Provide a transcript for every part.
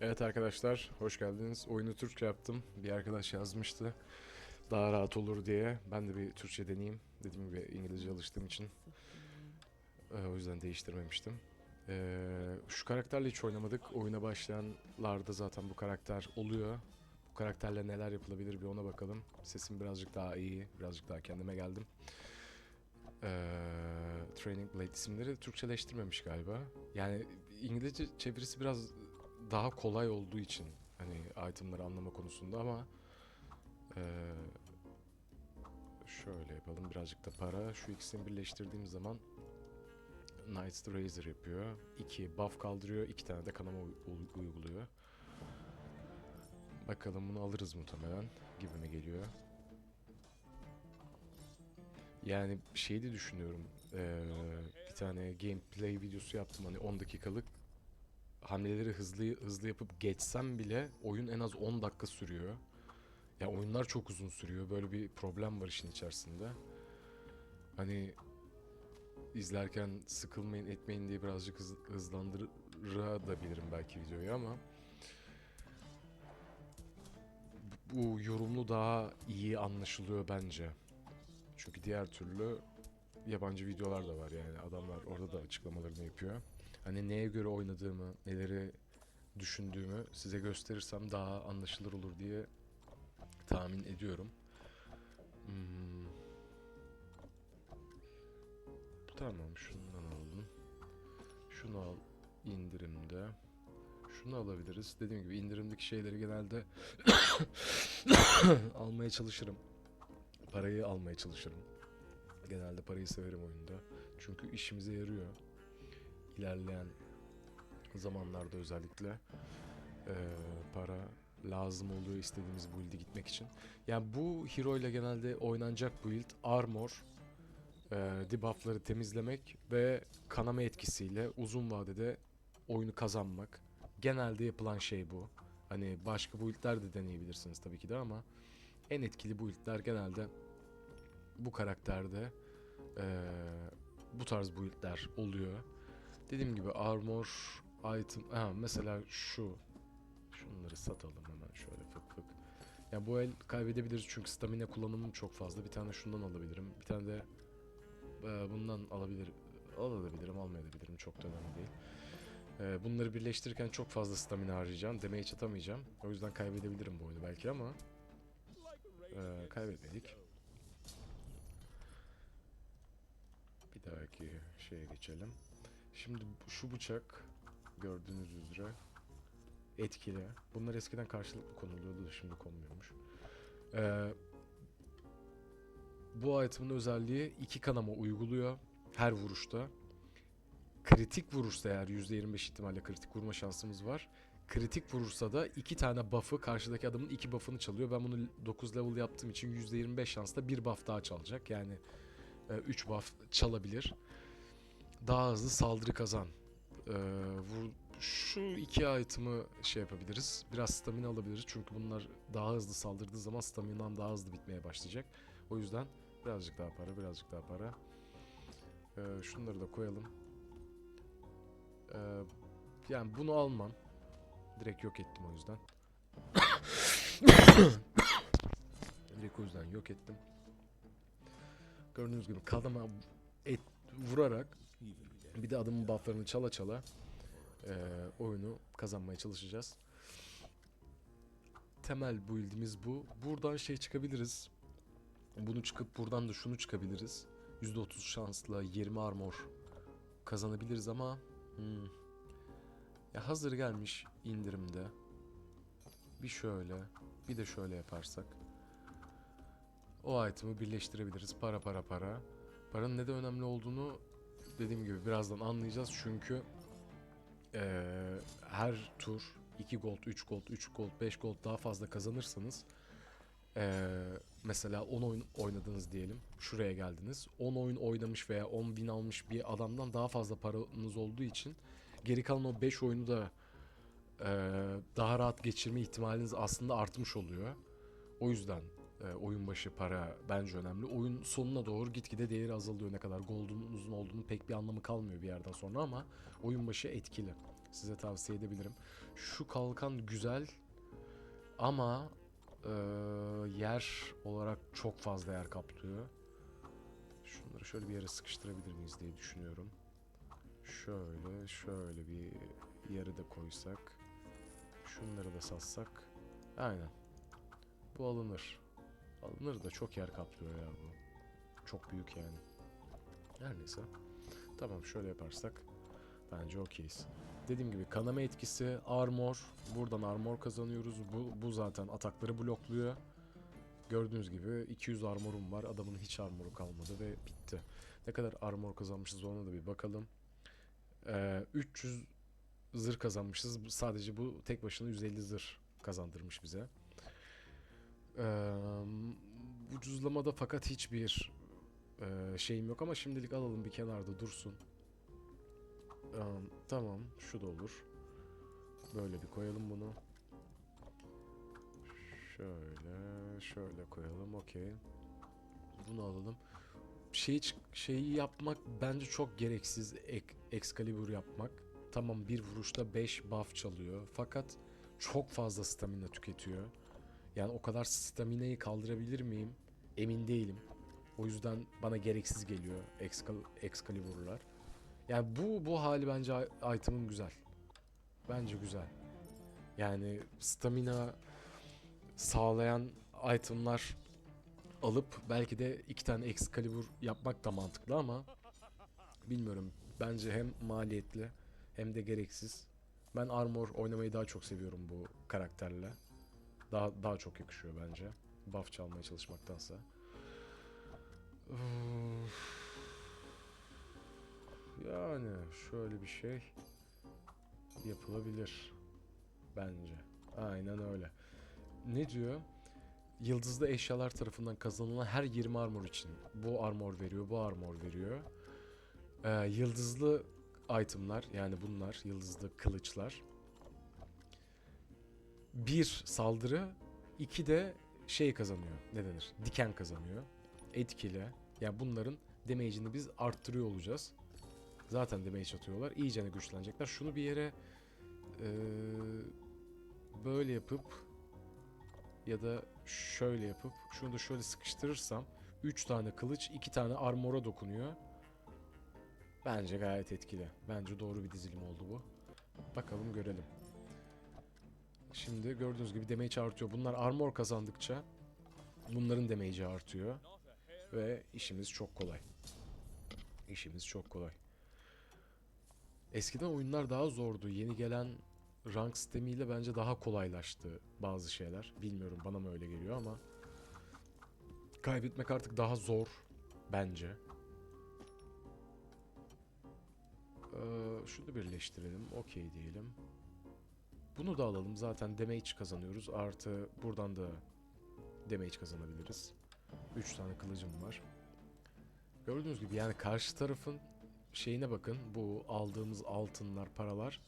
Evet arkadaşlar, hoş geldiniz. Oyunu Türkçe yaptım. Bir arkadaş yazmıştı. Daha rahat olur diye. Ben de bir Türkçe deneyeyim. Dediğim gibi İngilizce alıştığım için. Ee, o yüzden değiştirmemiştim. Ee, şu karakterle hiç oynamadık. Oyuna başlayanlarda zaten bu karakter oluyor. Bu karakterle neler yapılabilir bir ona bakalım. Sesim birazcık daha iyi. Birazcık daha kendime geldim. Ee, Training Blade isimleri Türkçeleştirmemiş galiba. Yani İngilizce çevirisi biraz daha kolay olduğu için hani itemları anlama konusunda ama eee, şöyle yapalım birazcık da para şu ikisini birleştirdiğim zaman Knight's Razor yapıyor. 2 buff kaldırıyor, iki tane de kanama uy- uy- uyguluyor. Bakalım bunu alırız muhtemelen gibime geliyor. Yani şeyi de düşünüyorum. eee, bir tane gameplay videosu yaptım hani 10 dakikalık hamleleri hızlı hızlı yapıp geçsem bile oyun en az 10 dakika sürüyor. Ya oyunlar çok uzun sürüyor. Böyle bir problem var işin içerisinde. Hani izlerken sıkılmayın etmeyin diye birazcık hız, hızlandırabilirim belki videoyu ama bu yorumlu daha iyi anlaşılıyor bence. Çünkü diğer türlü yabancı videolar da var yani adamlar orada da açıklamalarını yapıyor hani neye göre oynadığımı, neleri düşündüğümü size gösterirsem daha anlaşılır olur diye tahmin ediyorum. Hmm. Tamam, şundan alalım. Şunu al indirimde. Şunu alabiliriz. Dediğim gibi indirimdeki şeyleri genelde almaya çalışırım. Parayı almaya çalışırım. Genelde parayı severim oyunda. Çünkü işimize yarıyor ilerleyen zamanlarda özellikle eee, para lazım oluyor istediğimiz build'e gitmek için. Yani bu hero ile genelde oynanacak build armor, eee debuffları temizlemek ve kanama etkisiyle uzun vadede oyunu kazanmak. Genelde yapılan şey bu. Hani başka build'ler de deneyebilirsiniz tabii ki de ama en etkili build'ler genelde bu karakterde eee, bu tarz build'ler oluyor. Dediğim gibi armor item ha, mesela şu şunları satalım hemen şöyle fık fık. Ya bu el kaybedebiliriz çünkü stamina kullanımım çok fazla. Bir tane şundan alabilirim. Bir tane de e, bundan alabilir alabilirim, almayabilirim. Çok da önemli değil. E, bunları birleştirirken çok fazla stamina harcayacağım. Damage atamayacağım. O yüzden kaybedebilirim bu oyunu belki ama e, kaybetmedik. Bir dahaki şeye geçelim. Şimdi şu bıçak gördüğünüz üzere etkili. Bunlar eskiden karşılıklı konuluyordu da şimdi konmuyormuş. Ee, bu item'ın özelliği iki kanama uyguluyor her vuruşta. Kritik vurursa eğer %25 ihtimalle kritik vurma şansımız var. Kritik vurursa da iki tane buff'ı karşıdaki adamın iki buff'ını çalıyor. Ben bunu 9 level yaptığım için %25 şansla bir buff daha çalacak. Yani 3 buff çalabilir daha hızlı saldırı kazan. Ee, vur, şu iki item'ı şey yapabiliriz. Biraz stamina alabiliriz çünkü bunlar daha hızlı saldırdığı zaman staminam daha hızlı bitmeye başlayacak. O yüzden birazcık daha para, birazcık daha para. Ee, şunları da koyalım. Ee, yani bunu almam. Direkt yok ettim o yüzden. Direkt o yüzden yok ettim. Gördüğünüz gibi kadama et vurarak bir de adamın bufflarını çala çala eee, oyunu kazanmaya çalışacağız. Temel build'imiz bu. Buradan şey çıkabiliriz. Bunu çıkıp buradan da şunu çıkabiliriz. %30 şansla 20 armor kazanabiliriz ama hmm. ya hazır gelmiş indirimde. Bir şöyle, bir de şöyle yaparsak. O item'ı birleştirebiliriz. Para para para. Paranın neden önemli olduğunu dediğim gibi birazdan anlayacağız çünkü eee, her tur 2 gold, 3 gold, 3 gold, 5 gold daha fazla kazanırsanız eee, mesela 10 oyun oynadınız diyelim. Şuraya geldiniz. 10 oyun oynamış veya 10 bin almış bir adamdan daha fazla paranız olduğu için geri kalan o 5 oyunu da eee, daha rahat geçirme ihtimaliniz aslında artmış oluyor. O yüzden e, oyun başı para bence önemli. Oyun sonuna doğru gitgide değeri azalıyor. Ne kadar gold'unuzun olduğunu pek bir anlamı kalmıyor bir yerden sonra ama oyun başı etkili. Size tavsiye edebilirim. Şu kalkan güzel ama eee, yer olarak çok fazla yer kaplıyor. Şunları şöyle bir yere sıkıştırabilir miyiz diye düşünüyorum. Şöyle, şöyle bir yere de koysak. Şunları da satsak. Aynen. Bu alınır. Alınır da çok yer kaplıyor ya bu. Çok büyük yani. Her neyse. Tamam şöyle yaparsak bence okeyiz. Dediğim gibi kanama etkisi, armor. Buradan armor kazanıyoruz. Bu, bu zaten atakları blokluyor. Gördüğünüz gibi 200 armorum var. Adamın hiç armoru kalmadı ve bitti. Ne kadar armor kazanmışız ona da bir bakalım. Ee, 300 zırh kazanmışız. Sadece bu tek başına 150 zırh kazandırmış bize. Ee, ucuzlamada fakat hiçbir e, şeyim yok ama şimdilik alalım bir kenarda dursun. Ee, tamam şu da olur. Böyle bir koyalım bunu. Şöyle şöyle koyalım okey. Bunu alalım. Şey şeyi yapmak bence çok gereksiz ek, Excalibur yapmak. Tamam bir vuruşta 5 buff çalıyor fakat çok fazla stamina tüketiyor. Yani o kadar staminayı kaldırabilir miyim? Emin değilim. O yüzden bana gereksiz geliyor Excal Excalibur'lar. Yani bu bu hali bence i- item'ın güzel. Bence güzel. Yani stamina sağlayan itemlar alıp belki de iki tane Excalibur yapmak da mantıklı ama bilmiyorum. Bence hem maliyetli hem de gereksiz. Ben armor oynamayı daha çok seviyorum bu karakterle. Daha daha çok yakışıyor bence. Buff çalmaya çalışmaktansa. Yani şöyle bir şey yapılabilir bence. Aynen öyle. Ne diyor? Yıldızlı eşyalar tarafından kazanılan her 20 armor için bu armor veriyor, bu armor veriyor. Ee, yıldızlı itemlar yani bunlar yıldızlı kılıçlar. Bir saldırı, iki de şey kazanıyor. Ne denir? Diken kazanıyor. Etkili. Yani bunların damage'ini biz arttırıyor olacağız. Zaten damage atıyorlar. İyicene güçlenecekler. Şunu bir yere eee, böyle yapıp ya da şöyle yapıp şunu da şöyle sıkıştırırsam 3 tane kılıç 2 tane armora dokunuyor. Bence gayet etkili. Bence doğru bir dizilim oldu bu. Bakalım görelim. Şimdi gördüğünüz gibi damage artıyor. Bunlar armor kazandıkça bunların damage'i artıyor. Ve işimiz çok kolay. İşimiz çok kolay. Eskiden oyunlar daha zordu. Yeni gelen rank sistemiyle bence daha kolaylaştı bazı şeyler. Bilmiyorum bana mı öyle geliyor ama kaybetmek artık daha zor bence. Ee, şunu birleştirelim. Okey diyelim. Bunu da alalım. Zaten damage kazanıyoruz. Artı buradan da damage kazanabiliriz. 3 tane kılıcım var. Gördüğünüz gibi yani karşı tarafın şeyine bakın. Bu aldığımız altınlar, paralar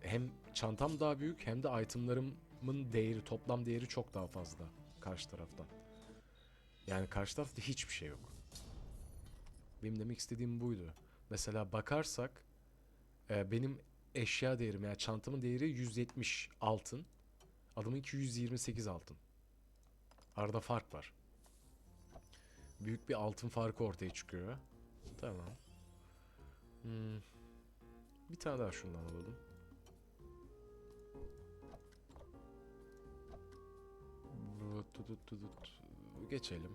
hem çantam daha büyük hem de itemlarımın değeri, toplam değeri çok daha fazla karşı taraftan. Yani karşı tarafta hiçbir şey yok. Benim demek istediğim buydu. Mesela bakarsak e, benim eşya değerim yani çantamın değeri 170 altın. Adamınki 128 altın. Arada fark var. Büyük bir altın farkı ortaya çıkıyor. Tamam. Hmm. Bir tane daha şundan alalım. Geçelim.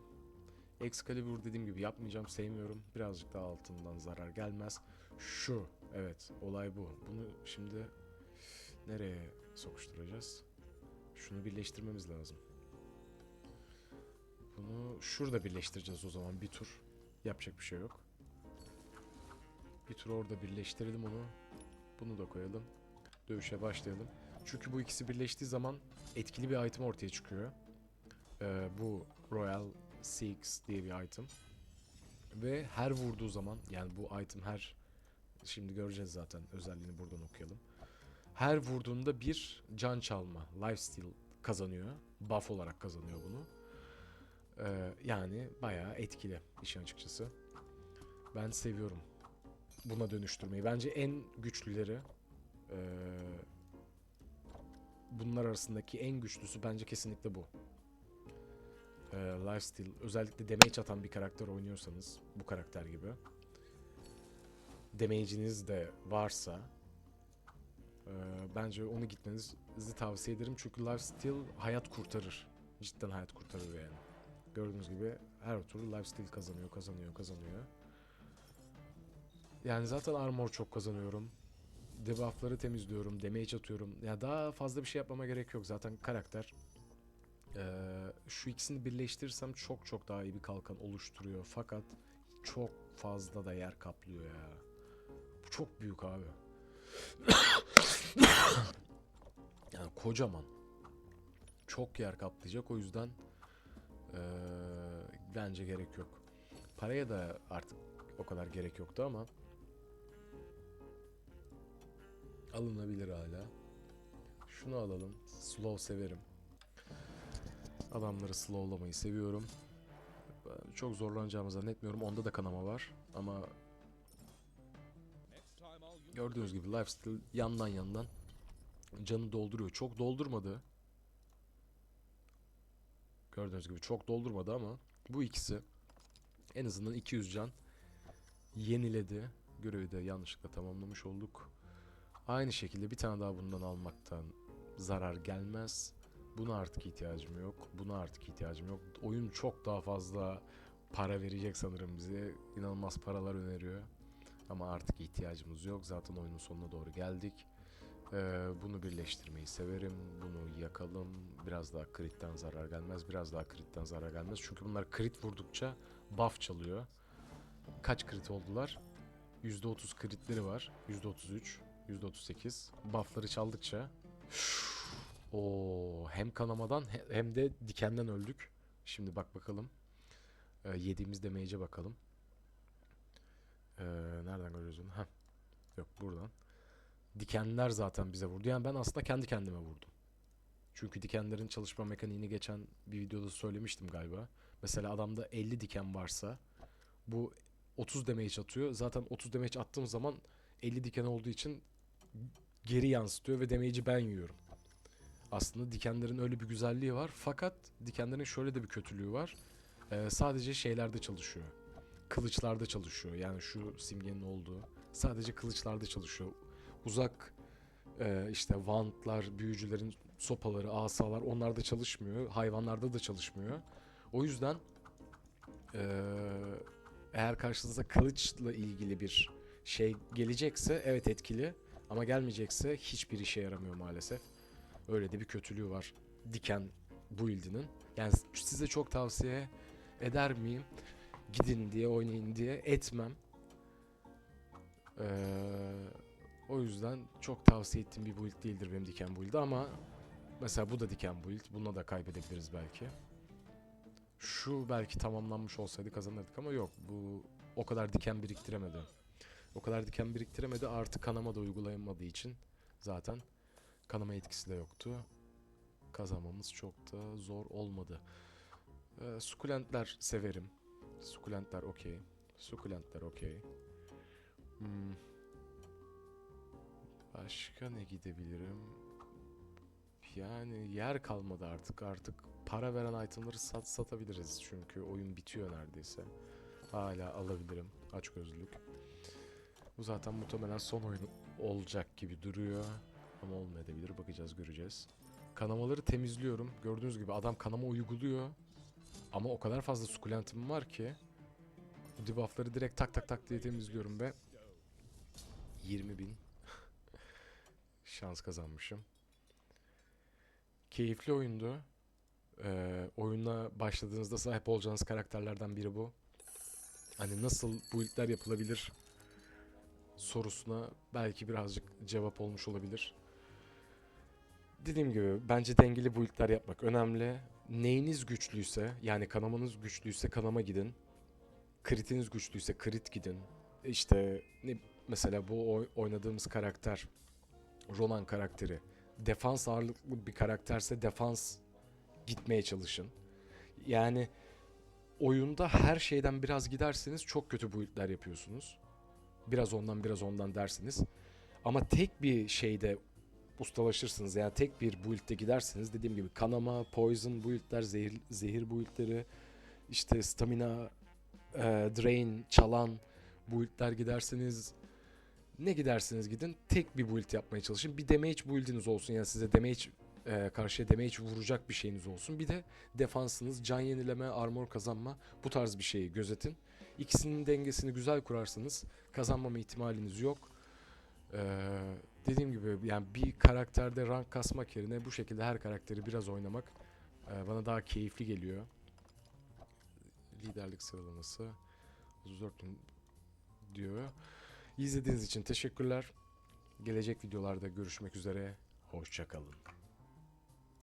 Excalibur dediğim gibi yapmayacağım sevmiyorum. Birazcık daha altından zarar gelmez. Şu evet olay bu. Bunu şimdi nereye sokuşturacağız? Şunu birleştirmemiz lazım. Bunu şurada birleştireceğiz o zaman bir tur. Yapacak bir şey yok. Bir tur orada birleştirelim onu. Bunu da koyalım. Dövüşe başlayalım. Çünkü bu ikisi birleştiği zaman etkili bir item ortaya çıkıyor. Ee, bu Royal Six diye bir item. Ve her vurduğu zaman yani bu item her şimdi göreceğiz zaten özelliğini buradan okuyalım. Her vurduğunda bir can çalma, lifesteal kazanıyor. Buff olarak kazanıyor bunu. Ee, yani bayağı etkili işin açıkçası. Ben seviyorum buna dönüştürmeyi. Bence en güçlüleri Ee, bunlar arasındaki en güçlüsü bence kesinlikle bu. Ee, lifesteal, özellikle damage atan bir karakter oynuyorsanız bu karakter gibi. Damage'iniz de varsa ee, bence onu gitmenizi tavsiye ederim. Çünkü lifesteal hayat kurtarır. Cidden hayat kurtarır yani. Gördüğünüz gibi her tur lifesteal kazanıyor, kazanıyor, kazanıyor. Yani zaten armor çok kazanıyorum. Debuff'ları temizliyorum, damage atıyorum. Ya daha fazla bir şey yapmama gerek yok. Zaten karakter eee, şu ikisini birleştirirsem çok çok daha iyi bir kalkan oluşturuyor. Fakat çok fazla da yer kaplıyor ya. Çok büyük abi. yani kocaman. Çok yer kaplayacak o yüzden eee, bence gerek yok. Paraya da artık o kadar gerek yoktu ama alınabilir hala. Şunu alalım. Slow severim. Adamları slowlamayı seviyorum. Çok zorlanacağımı zannetmiyorum. Onda da kanama var ama gördüğünüz gibi lifesteal yandan yandan canı dolduruyor. Çok doldurmadı. Gördüğünüz gibi çok doldurmadı ama bu ikisi en azından 200 can yeniledi. Görevi de yanlışlıkla tamamlamış olduk. Aynı şekilde bir tane daha bundan almaktan zarar gelmez. Buna artık ihtiyacım yok. Buna artık ihtiyacım yok. Oyun çok daha fazla para verecek sanırım bize. İnanılmaz paralar öneriyor. Ama artık ihtiyacımız yok. Zaten oyunun sonuna doğru geldik. Ee, bunu birleştirmeyi severim. Bunu yakalım. Biraz daha kritten zarar gelmez. Biraz daha kritten zarar gelmez. Çünkü bunlar crit vurdukça buff çalıyor. Kaç crit oldular? %30 critleri var. %33, %38. Buff'ları çaldıkça o hem kanamadan he- hem de dikenden öldük. Şimdi bak bakalım. Ee, yediğimiz damage'e bakalım. Ee, nereden görüyoruz onu? Heh. Yok buradan. Dikenler zaten bize vurdu. Yani ben aslında kendi kendime vurdum. Çünkü dikenlerin çalışma mekaniğini geçen bir videoda söylemiştim galiba. Mesela adamda 50 diken varsa bu 30 damage atıyor. Zaten 30 damage attığım zaman 50 diken olduğu için geri yansıtıyor ve damage'i ben yiyorum. Aslında dikenlerin öyle bir güzelliği var. Fakat dikenlerin şöyle de bir kötülüğü var. Ee, sadece şeylerde çalışıyor. Kılıçlarda çalışıyor. Yani şu simgenin olduğu. Sadece kılıçlarda çalışıyor. Uzak e, işte wandlar, büyücülerin sopaları, asalar onlarda çalışmıyor. Hayvanlarda da çalışmıyor. O yüzden e, eğer karşınıza kılıçla ilgili bir şey gelecekse evet etkili. Ama gelmeyecekse hiçbir işe yaramıyor maalesef. Öyle de bir kötülüğü var diken build'inin. Yani size çok tavsiye eder miyim? Gidin diye oynayın diye etmem. Ee, o yüzden çok tavsiye ettiğim bir build değildir benim diken build'i ama mesela bu da diken build. Buna da kaybedebiliriz belki. Şu belki tamamlanmış olsaydı kazanırdık ama yok. Bu o kadar diken biriktiremedi. O kadar diken biriktiremedi. Artı kanama da uygulayamadığı için zaten kanama etkisi de yoktu. Kazanmamız çok da zor olmadı. Ee, sukulentler severim. Sukulentler okey. Sukulentler okey. Hmm. Başka ne gidebilirim? Yani yer kalmadı artık. Artık para veren itemları sat satabiliriz. Çünkü oyun bitiyor neredeyse. Hala alabilirim. Açgözlülük. Bu zaten muhtemelen son oyun olacak gibi duruyor. Ama olmayabilir. Bakacağız, göreceğiz. Kanamaları temizliyorum. Gördüğünüz gibi adam kanama uyguluyor. Ama o kadar fazla sukulentim var ki bu debuffları direkt tak tak tak diye temizliyorum ve 20 bin şans kazanmışım. Keyifli oyundu. Ee, oyuna başladığınızda sahip olacağınız karakterlerden biri bu. Hani nasıl build'ler yapılabilir sorusuna belki birazcık cevap olmuş olabilir. Dediğim gibi bence dengeli build'ler yapmak önemli. Neyiniz güçlüyse yani kanamanız güçlüyse kanama gidin. Kritiniz güçlüyse krit gidin. İşte ne, mesela bu oy- oynadığımız karakter Ronan karakteri defans ağırlıklı bir karakterse defans gitmeye çalışın. Yani oyunda her şeyden biraz giderseniz çok kötü build'ler yapıyorsunuz. Biraz ondan biraz ondan dersiniz. Ama tek bir şeyde ustalaşırsınız. Yani tek bir build'de gidersiniz. Dediğim gibi kanama, poison build'ler, zehir, zehir build'leri, işte stamina, e, drain, çalan build'ler giderseniz ne gidersiniz gidin tek bir build yapmaya çalışın. Bir damage build'iniz olsun yani size damage e, karşıya damage vuracak bir şeyiniz olsun. Bir de defansınız, can yenileme, armor kazanma bu tarz bir şeyi gözetin. İkisinin dengesini güzel kurarsanız kazanmama ihtimaliniz yok. Ee, dediğim gibi yani bir karakterde rank kasmak yerine bu şekilde her karakteri biraz oynamak e, bana daha keyifli geliyor. Liderlik sıralaması 34 bin diyor. İzlediğiniz için teşekkürler. Gelecek videolarda görüşmek üzere. Hoşçakalın.